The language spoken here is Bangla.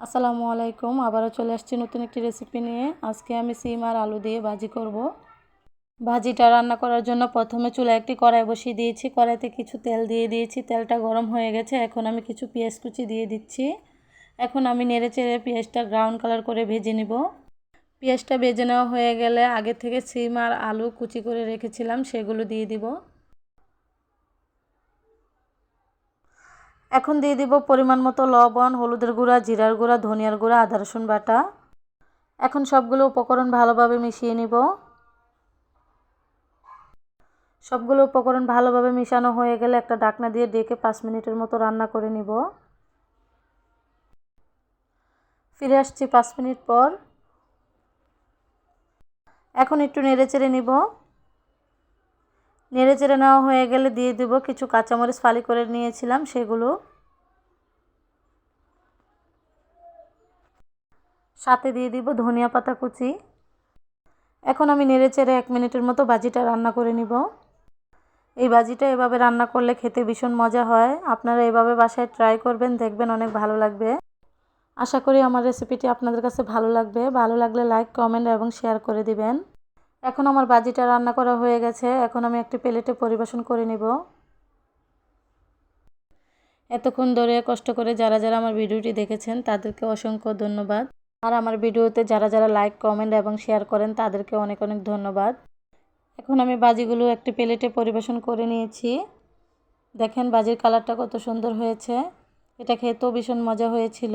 আসসালামু আলাইকুম, আবারও চলে আসছি নতুন একটি রেসিপি নিয়ে। আজকে আমি সিম আর আলু দিয়ে ভাজি করব। ভাজিটা রান্না করার জন্য প্রথমে চুলায় একটি কড়াই বসিয়ে দিয়েছি। কড়াইতে কিছু তেল দিয়ে দিয়েছি। তেলটা গরম হয়ে গেছে, এখন আমি কিছু পেঁয়াজ কুচি দিয়ে দিচ্ছি। এখন আমি নেড়ে চেড়ে পেঁয়াজটা ব্রাউন কালার করে ভেজে নিব। পেঁয়াজটা ভেজে নেওয়া হয়ে গেলে আগে থেকে সিম আর আলু কুচি করে রেখেছিলাম, সেগুলো দিয়ে দিব। এখন দিয়ে দিব পরিমাণ মতো লবণ, হলুদের গুঁড়া, জিরার গুঁড়া, ধনিয়ার গুঁড়া, আদা, রসুন বাটা। এখন সবগুলো উপকরণ ভালোভাবে মিশিয়ে নিব। সবগুলো উপকরণ ভালোভাবে মিশানো হয়ে গেলে একটা ডাকনা দিয়ে ডেকে পাঁচ মিনিটের মতো রান্না করে নিব। ফিরে আসছি পাঁচ মিনিট পর। এখন একটু নেড়ে চেড়ে নিব। নেড়ে চেড়ে নেওয়া হয়ে গেলে দিয়ে দেব কিছু কাঁচামরিচ ফালি করে নিয়েছিলাম সেগুলো। সাথে দিয়ে দিব ধনিয়া পাতা কুচি। এখন আমি নেড়ে চেড়ে এক মিনিটের মতো বাজিটা রান্না করে নিব। এই বাজিটা এভাবে রান্না করলে খেতে ভীষণ মজা হয়। আপনারা এভাবে বাসায় ট্রাই করবেন, দেখবেন অনেক ভালো লাগবে। আশা করি আমার রেসিপিটি আপনাদের কাছে ভালো লাগবে। ভালো লাগলে লাইক, কমেন্ট এবং শেয়ার করে দিবেন। এখন আমার বাজিটা রান্না করা হয়ে গেছে। এখন আমি একটি প্লেটে পরিবেশন করে নিব। এতক্ষণ ধরে কষ্ট করে যারা যারা আমার ভিডিওটি দেখেছেন, তাদেরকে অসংখ্য ধন্যবাদ। আর আমার ভিডিওতে যারা যারা লাইক কমেন্ট এবং শেয়ার করেন, তাদেরকে অনেক অনেক ধন্যবাদ। এখন আমি বাজিগুলো একটি প্লেটে পরিবেশন করে নিয়েছি। দেখেন বাজির কালারটা কত সুন্দর হয়েছে। এটা খেতেও ভীষণ মজা হয়েছিল।